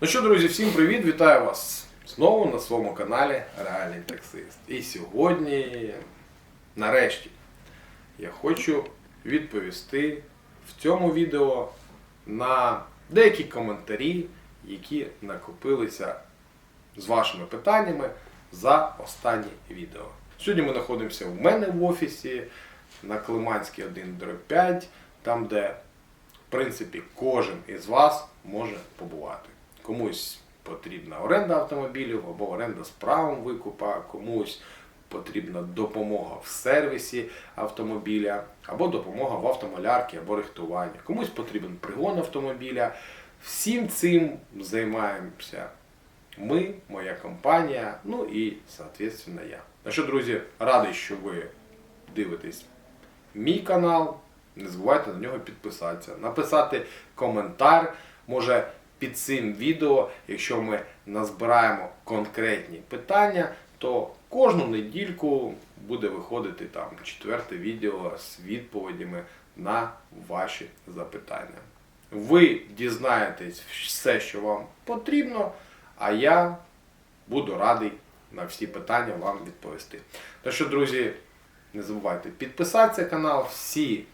Ну що, друзі, всім привіт! Вітаю вас знову на своєму каналі Реальний таксист. І сьогодні, нарешті, я хочу відповісти в цьому відео на деякі коментарі, які накопилися з вашими питаннями за останнє відео. Сьогодні ми знаходимося в мене в офісі на Климанській 1 5, там, де в принципі, кожен із вас може побувати. Комусь потрібна оренда автомобілів або оренда з правом викупа, комусь потрібна допомога в сервісі автомобіля, або допомога в автомалярці, або рихтуванні. Комусь потрібен пригон автомобіля. Всім цим займаємося ми, моя компанія, ну і, соответственно, я. Ну що, друзі, радий, що ви дивитесь мій канал. Не забувайте на нього підписатися, написати коментар. Може під цим відео, якщо ми назбираємо конкретні питання, то кожну недільку буде виходити там четверте відео з відповідями на ваші запитання. Ви дізнаєтесь все, що вам потрібно, а я буду радий на всі питання вам відповісти. Так що, друзі, не забувайте підписатися канал. Всі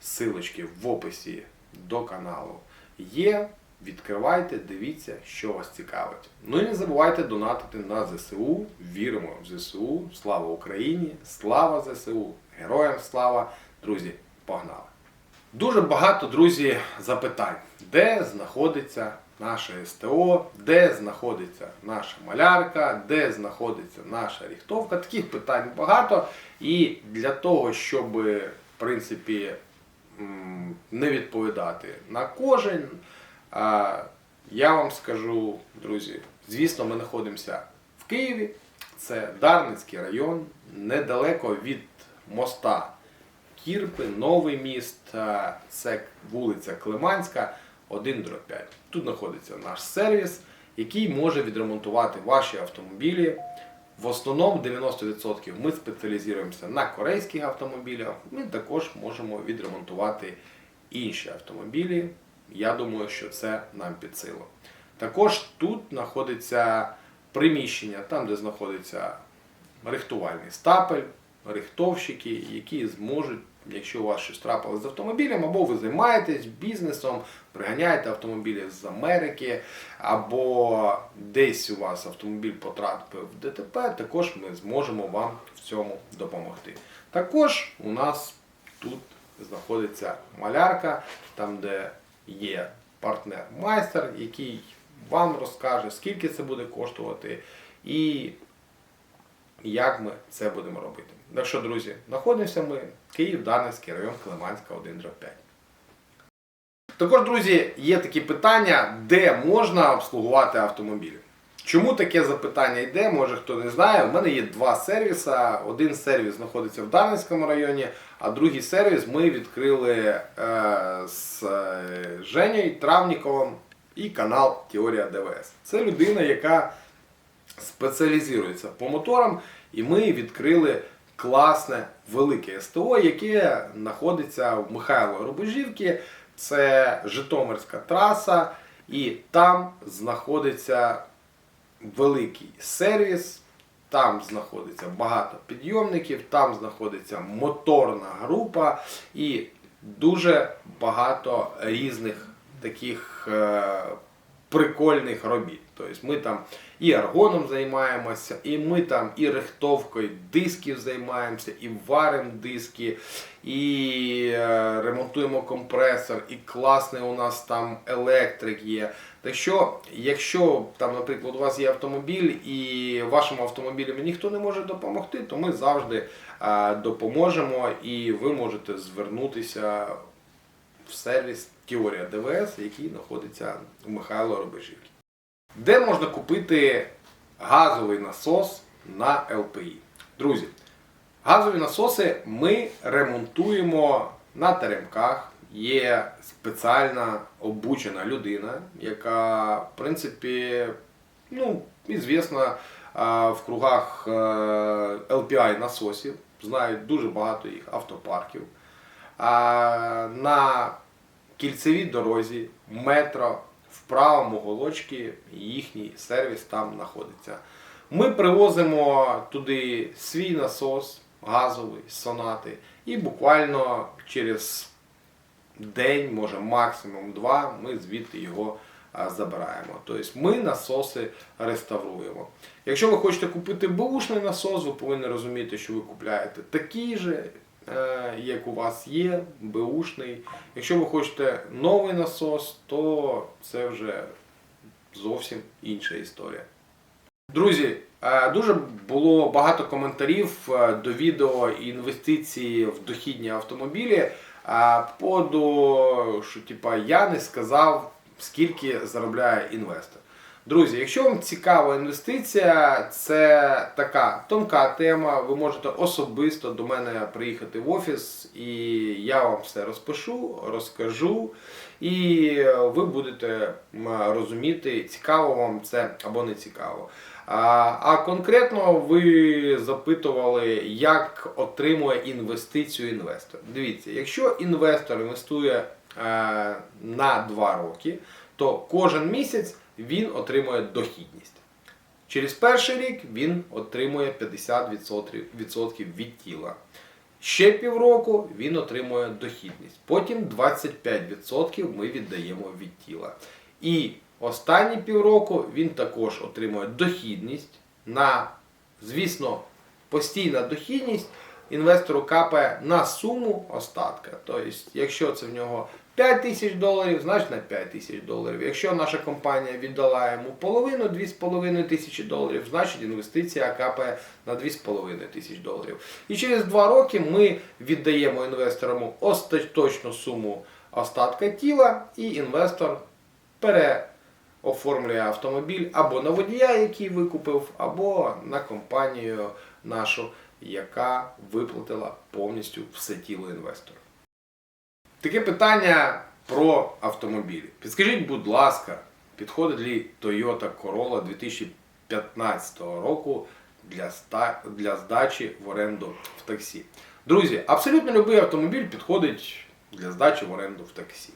силочки в описі до каналу є. Відкривайте, дивіться, що вас цікавить. Ну і не забувайте донатити на ЗСУ. Віримо в ЗСУ. Слава Україні! Слава ЗСУ! Героям слава! Друзі, погнали! Дуже багато, друзі, запитань, де знаходиться наше СТО, де знаходиться наша малярка, де знаходиться наша ріхтовка. Таких питань багато. І для того, щоб, в принципі, не відповідати на кожен, а, я вам скажу, друзі, звісно, ми знаходимося в Києві. Це Дарницький район, недалеко від моста Кірпи, Новий міст, це вулиця Климанська, 1 5. Тут знаходиться наш сервіс, який може відремонтувати ваші автомобілі. В основному 90% ми спеціалізуємося на корейських автомобілях. Ми також можемо відремонтувати інші автомобілі. Я думаю, що це нам під силу. Також тут знаходиться приміщення, там, де знаходиться рихтувальний стапель, рихтовщики, які зможуть, якщо у вас щось трапилось з автомобілем, або ви займаєтесь бізнесом, приганяєте автомобілі з Америки, або десь у вас автомобіль потрапив в ДТП, також ми зможемо вам в цьому допомогти. Також у нас тут знаходиться малярка, там де є партнер-майстер, який вам розкаже, скільки це буде коштувати і як ми це будемо робити. Так що, друзі, знаходимося ми Київ, Дарницький район, Климанська, 1 5. Також, друзі, є такі питання, де можна обслугувати автомобілі. Чому таке запитання йде? Може хто не знає. У мене є два сервіси. Один сервіс знаходиться в Дарницькому районі, а другий сервіс ми відкрили е, з е, Женєю Травніковим і канал Теорія ДВС. Це людина, яка спеціалізується по моторам, і ми відкрили класне велике СТО, яке знаходиться в Михайло Рубежівці. Це Житомирська траса, і там знаходиться великий сервіс. Там знаходиться багато підйомників, там знаходиться моторна група і дуже багато різних таких е, прикольних робіт. Тобто ми там і аргоном займаємося, і ми там і рихтовкою дисків займаємося, і варимо диски, і е, ремонтуємо компресор, і класний у нас там електрик є. Так що, якщо там, наприклад, у вас є автомобіль і вашому автомобілю ніхто не може допомогти, то ми завжди допоможемо і ви можете звернутися в сервіс Теорія ДВС, який знаходиться у Михайло Рубежівці. Де можна купити газовий насос на ЛПІ? Друзі, газові насоси ми ремонтуємо на теремках. Є спеціальна обучена людина, яка, в принципі, ну, ізвісна а, в кругах е, LPI насосів, знають дуже багато їх автопарків. На кільцевій дорозі метро в правому голочці їхній сервіс там знаходиться. Ми привозимо туди свій насос газовий сонати, і буквально через день, може максимум два, ми звідти його забираємо. Тобто ми насоси реставруємо. Якщо ви хочете купити бушний насос, ви повинні розуміти, що ви купляєте такий же, е, як у вас є, бушний. Якщо ви хочете новий насос, то це вже зовсім інша історія. Друзі, е, дуже було багато коментарів е, до відео інвестиції в дохідні автомобілі. А по поводу, що типа я не сказав, скільки заробляє інвестор. Друзі, якщо вам цікава інвестиція, це така тонка тема. Ви можете особисто до мене приїхати в офіс, і я вам все розпишу, розкажу, і ви будете розуміти, цікаво вам це або не цікаво. А, конкретно ви запитували, як отримує інвестицію інвестор. Дивіться, якщо інвестор інвестує е, на 2 роки, то кожен місяць він отримує дохідність. Через перший рік він отримує 50% від тіла. Ще півроку він отримує дохідність. Потім 25% ми віддаємо від тіла. І останні півроку він також отримує дохідність на, звісно, постійна дохідність інвестору капає на суму остатка. Тобто, якщо це в нього 5 тисяч доларів, значить на 5 тисяч доларів. Якщо наша компанія віддала йому половину, 2,5 тисячі доларів, значить інвестиція капає на 2,5 тисяч доларів. І через 2 роки ми віддаємо інвесторам остаточну суму остатка тіла, і інвестор переоформлює автомобіль або на водія, який викупив, або на компанію нашу, яка виплатила повністю все тіло інвестора. Таке питання про автомобілі. Підскажіть, будь ласка, підходить ли Toyota Corolla 2015 року для, ста- для здачі в оренду в таксі? Друзі, абсолютно будь-який автомобіль підходить для здачі в оренду в таксі.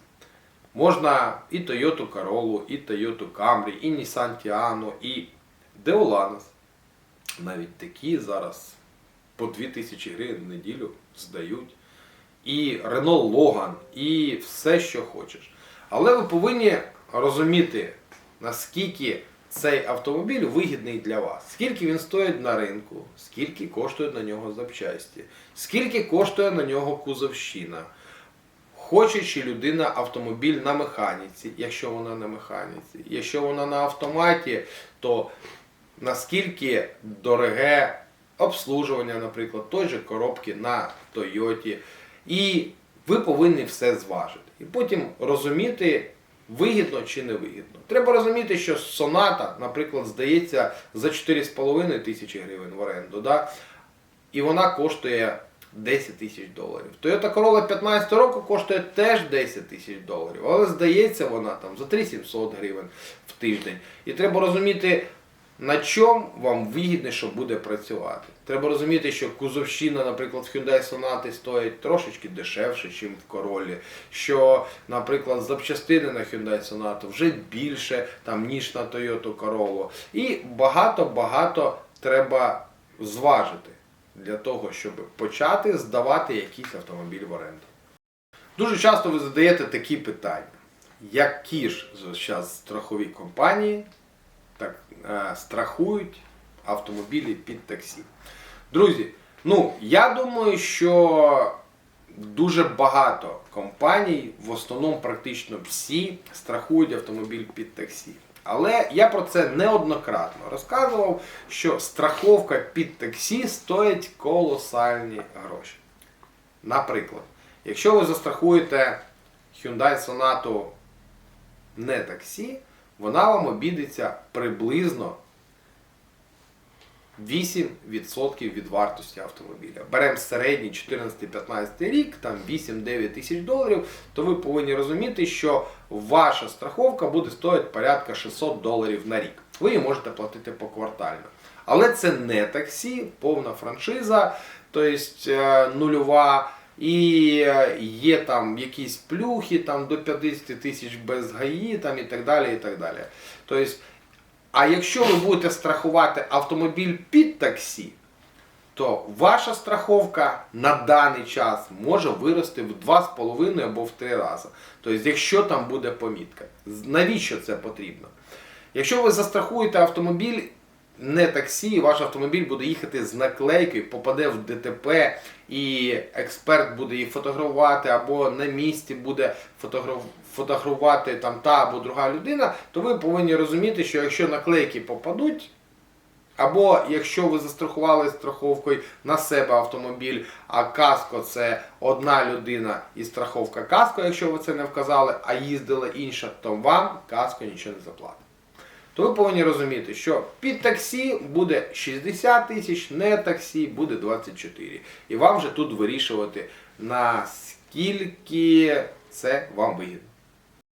Можна і Toyota Corolla, і Toyota Camry, і Nissan Tiano, і Deolanas. Навіть такі зараз по 2000 гривень в неділю здають і Renault Logan, і все, що хочеш. Але ви повинні розуміти, наскільки цей автомобіль вигідний для вас. Скільки він стоїть на ринку, скільки коштує на нього запчасті, скільки коштує на нього кузовщина. Хоче чи людина автомобіль на механіці, якщо вона на механіці. Якщо вона на автоматі, то наскільки дороге обслужування, наприклад, той же коробки на Тойоті. І ви повинні все зважити. І потім розуміти, вигідно чи не вигідно. Треба розуміти, що соната, наприклад, здається за 4,5 тисячі гривень в оренду, да? і вона коштує 10 тисяч доларів. Toyota Corolla 15 року коштує теж 10 тисяч доларів, але здається вона там за 3700 гривень в тиждень. І треба розуміти, на чому вам вигідніше буде працювати. Треба розуміти, що кузовщина, наприклад, в Hyundai Sonata стоїть трошечки дешевше, ніж в Corolla. Що, наприклад, запчастини на Hyundai Sonata вже більше, там, ніж на Toyota Corolla. І багато-багато треба зважити для того, щоб почати здавати якийсь автомобіль в оренду. Дуже часто ви задаєте такі питання. Які ж зараз страхові компанії так, е, страхують автомобілі під таксі. Друзі, ну я думаю, що дуже багато компаній, в основному практично всі страхують автомобіль під таксі. Але я про це неоднократно розказував, що страховка під таксі стоїть колосальні гроші. Наприклад, якщо ви застрахуєте Hyundai Sonata не таксі, вона вам обійдеться приблизно 8% від вартості автомобіля. Беремо середній 14-15 рік, там 8-9 тисяч доларів, то ви повинні розуміти, що ваша страховка буде стоїти порядка 600 доларів на рік. Ви її можете платити поквартально. Але це не таксі, повна франшиза, тобто нульова і е, є там якісь плюхи там, до 50 тисяч без ГАІ там, і так далі. і так далі. Тобто, а якщо ви будете страхувати автомобіль під таксі, то ваша страховка на даний час може вирости в 2,5 або в 3 рази. Тобто, якщо там буде помітка. Навіщо це потрібно? Якщо ви застрахуєте автомобіль не таксі, ваш автомобіль буде їхати з наклейкою, попаде в ДТП, і експерт буде її фотографувати, або на місці буде фотограф- фотографувати там та або друга людина, то ви повинні розуміти, що якщо наклейки попадуть, або якщо ви застрахували страховкою на себе автомобіль, а каско це одна людина і страховка каско, якщо ви це не вказали, а їздила інша, то вам каско нічого не заплатить. То ви повинні розуміти, що під таксі буде 60 тисяч, не таксі буде 24. І вам вже тут вирішувати, наскільки це вам вигідно.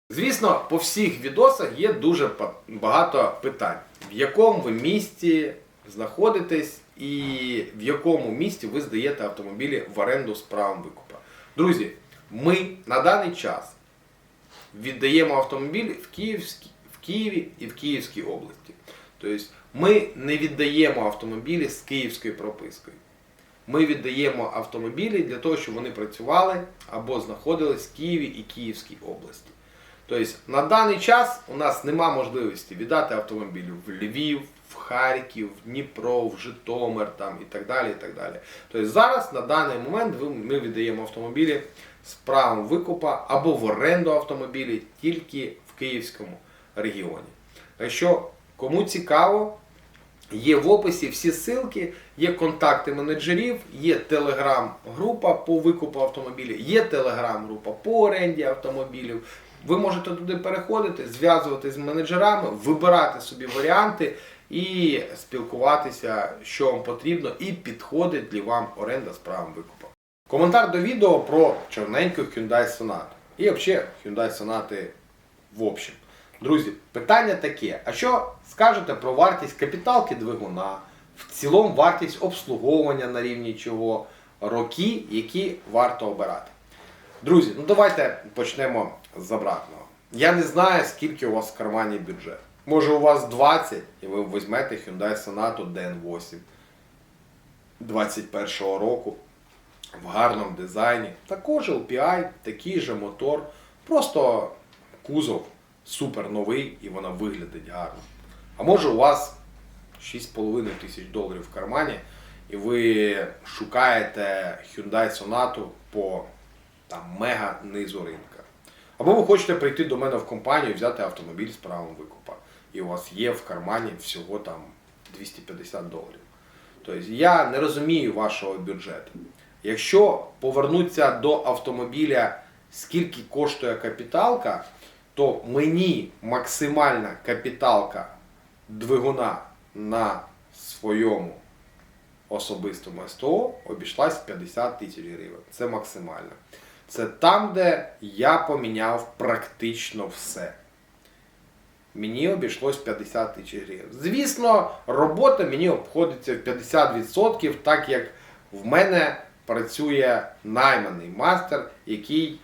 Звісно, по всіх відосах є дуже багато питань. В якому ви місті знаходитесь і в якому місті ви здаєте автомобілі в оренду з правом викупа. Друзі, ми на даний час віддаємо автомобілі в, Київській, Києві і в Київській області. Тобто ми не віддаємо автомобілі з київською пропискою. Ми віддаємо автомобілі для того, щоб вони працювали або знаходились в Києві і Київській області. Тобто на даний час у нас нема можливості віддати автомобіль в Львів, в Харків, в Дніпро, в Житомир там, і так далі. І так далі. Тобто зараз на даний момент ми віддаємо автомобілі з правом викупа або в оренду автомобілі тільки в Київському регіоні. Якщо кому цікаво, Є в описі всі ссылки, є контакти менеджерів, є телеграм-група по викупу автомобілів, є телеграм-група по оренді автомобілів. Ви можете туди переходити, зв'язуватися з менеджерами, вибирати собі варіанти і спілкуватися, що вам потрібно, і підходить ли вам оренда з правом викупу. Коментар до відео про чорненьку Hyundai Sonata. І взагалі Hyundai Sonata в общем. Друзі, питання таке: а що скажете про вартість капіталки двигуна, в цілому вартість обслуговування на рівні чого, роки, які варто обирати? Друзі, ну давайте почнемо з обратного. Я не знаю, скільки у вас в кармані бюджет. Може у вас 20 і ви візьмете Hyundai Sonata DN8 21 року в гарному дизайні. Також LPI, такий же мотор, просто кузов супер новий і вона виглядить гарно. А може у вас 6,5 тисяч доларів в кармані, і ви шукаєте Hyundai Sonata по там, мега низу ринка. Або ви хочете прийти до мене в компанію і взяти автомобіль з правом викупа. І у вас є в кармані всього там 250 доларів. Тобто я не розумію вашого бюджету. Якщо повернутися до автомобіля, скільки коштує капіталка, то мені максимальна капіталка двигуна на своєму особистому СТО обійшлась 50 тисяч гривень. Це максимально. Це там, де я поміняв практично все. Мені обійшлось 50 тисяч гривень. Звісно, робота мені обходиться в 50%, так як в мене працює найманий мастер, який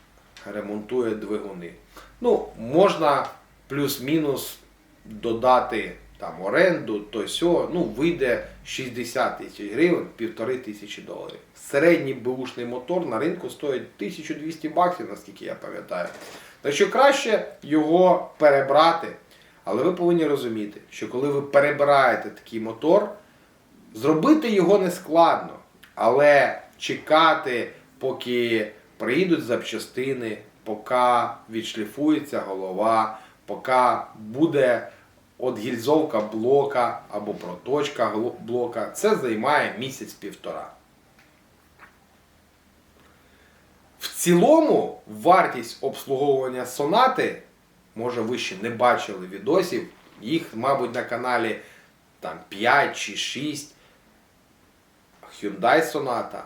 ремонтує двигуни. Ну, можна плюс-мінус додати там оренду, то сьо, ну, вийде 60 тисяч гривень, півтори тисячі доларів. Середній бушний мотор на ринку стоїть 1200 баксів, наскільки я пам'ятаю. Так що краще його перебрати. Але ви повинні розуміти, що коли ви перебираєте такий мотор, зробити його не складно, але чекати, поки приїдуть запчастини, поки відшліфується голова, поки буде отгільзовка блока або проточка блока, це займає місяць-півтора. В цілому вартість обслуговування сонати, може ви ще не бачили відосів, їх, мабуть, на каналі там 5 чи 6. Hyundai Sonata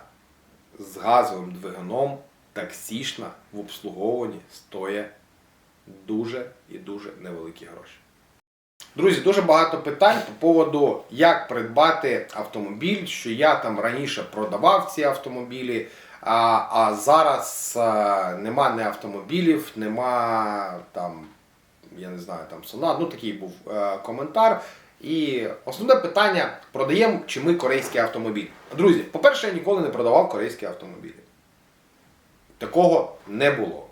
з газовим двигуном таксішна в обслуговуванні стоїть дуже і дуже невеликі гроші. Друзі, дуже багато питань по поводу, як придбати автомобіль, що я там раніше продавав ці автомобілі, А, а зараз а, нема не автомобілів, нема там, я не знаю, там сонат. Ну такий був е, коментар. І основне питання: продаємо чи ми корейський автомобіль. Друзі, по-перше, я ніколи не продавав корейські автомобілі. Такого не було.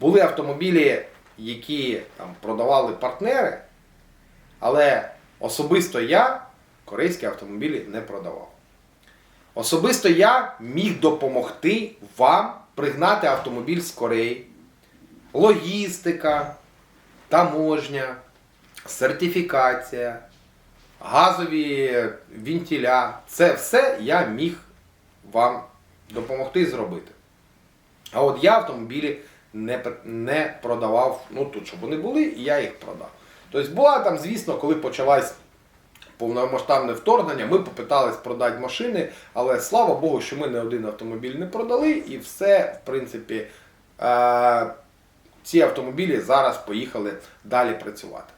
Були автомобілі, які там продавали партнери, але особисто я корейські автомобілі не продавав. Особисто я міг допомогти вам пригнати автомобіль з Кореї. Логістика, таможня, сертифікація, газові вентиля. Це все я міг вам допомогти зробити. А от я автомобілі не, не продавав, ну тут, щоб вони були, і я їх продав. Тобто була там, звісно, коли почалась повномасштабне вторгнення, ми попитались продати машини, але слава Богу, що ми не один автомобіль не продали, і все, в принципі, е- ці автомобілі зараз поїхали далі працювати.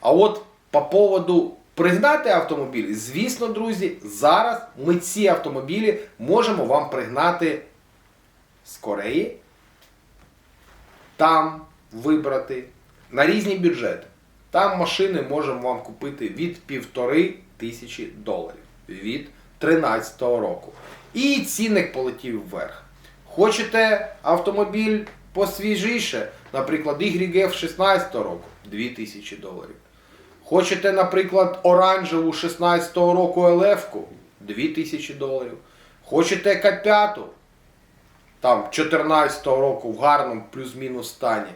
А от по поводу пригнати автомобіль, звісно, друзі, зараз ми ці автомобілі можемо вам пригнати з Кореї, там вибрати на різні бюджети. Там машини можемо вам купити від півтори тисячі доларів від 2013 року. І цінник полетів вверх. Хочете автомобіль посвіжіше, наприклад, YF 16 року 2000 доларів. Хочете, наприклад, оранжеву 16 року LF-ку 2000 доларів. Хочете К5 там 14 року в гарному плюс-мінус стані.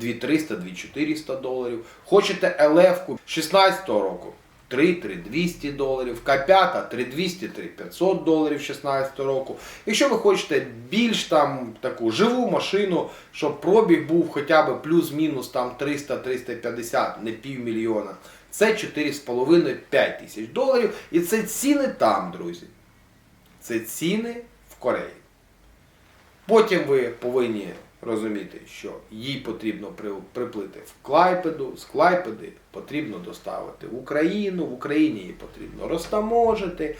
2300-2400 доларів. Хочете Елевку 16-го року 3-3200 доларів, К5 3200-3500 доларів 16 року. Якщо ви хочете більш там таку живу машину, щоб пробіг був хоча б плюс-мінус там 300-350, не півмільйона, це 4,5-5 тисяч доларів. І це ціни там, друзі. Це ціни в Кореї. Потім ви повинні розуміти, що їй потрібно приплити в Клайпеду, з Клайпеди потрібно доставити в Україну, в Україні її потрібно розтаможити,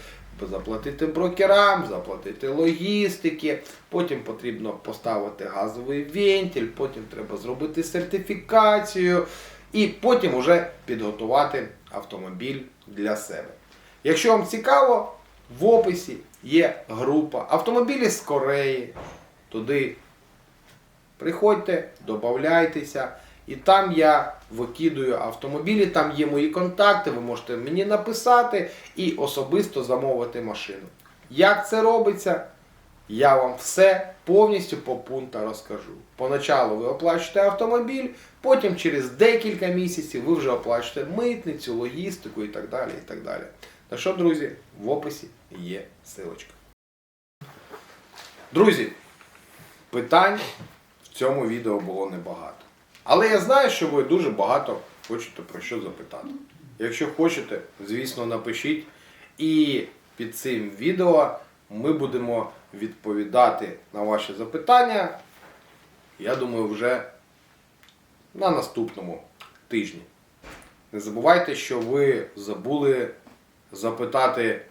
заплатити брокерам, заплатити логістики, потім потрібно поставити газовий вентиль, потім треба зробити сертифікацію і потім вже підготувати автомобіль для себе. Якщо вам цікаво, в описі є група автомобілі з Кореї. Туди приходьте, додавайтеся. І там я викидую автомобілі, там є мої контакти, ви можете мені написати і особисто замовити машину. Як це робиться? Я вам все повністю по пунктах розкажу. Поначалу ви оплачуєте автомобіль, потім через декілька місяців ви вже оплачуєте митницю, логістику і так далі. і так далі. Так що, друзі, в описі є силочка. Друзі, питань в цьому відео було небагато. Але я знаю, що ви дуже багато хочете про що запитати. Якщо хочете, звісно, напишіть. І під цим відео ми будемо відповідати на ваші запитання. Я думаю, вже на наступному тижні. Не забувайте, що ви забули запитати,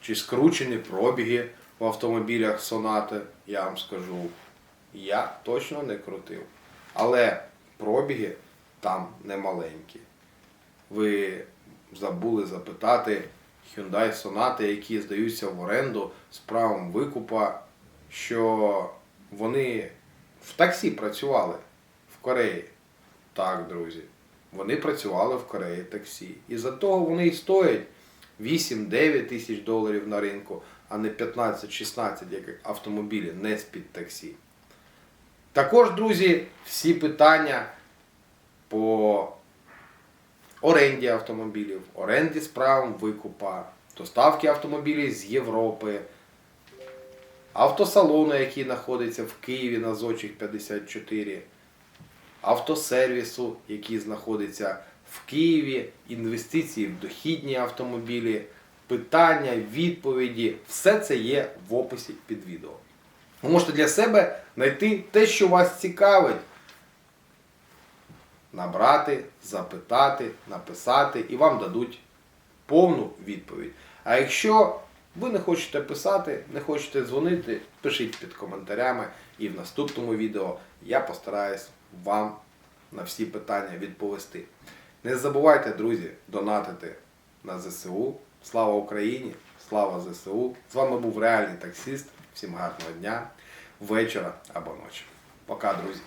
чи скручені пробіги в автомобілях Сонати. Я вам скажу, я точно не крутив. Але пробіги там немаленькі. Ви забули запитати Hyundai Sonata, які здаються в оренду з правом викупа, що вони в таксі працювали в Кореї. Так, друзі. Вони працювали в Кореї таксі. І за того вони і стоять 8-9 тисяч доларів на ринку, а не 15-16, як автомобілі не з-під таксі. Також, друзі, всі питання по оренді автомобілів, оренді з правом викупа, доставки автомобілів з Європи, автосалону, який знаходиться в Києві на Зочих 54, автосервісу, який знаходиться в Києві, інвестиції в дохідні автомобілі, питання, відповіді, все це є в описі під відео. Ви можете для себе знайти те, що вас цікавить. Набрати, запитати, написати, і вам дадуть повну відповідь. А якщо Ви не хочете писати, не хочете дзвонити, пишіть під коментарями, і в наступному відео я постараюсь вам на всі питання відповісти. Не забувайте, друзі, донатити на ЗСУ. Слава Україні! Слава ЗСУ! З вами був реальний таксист. Всім гарного дня, вечора або ночі. Пока, друзі!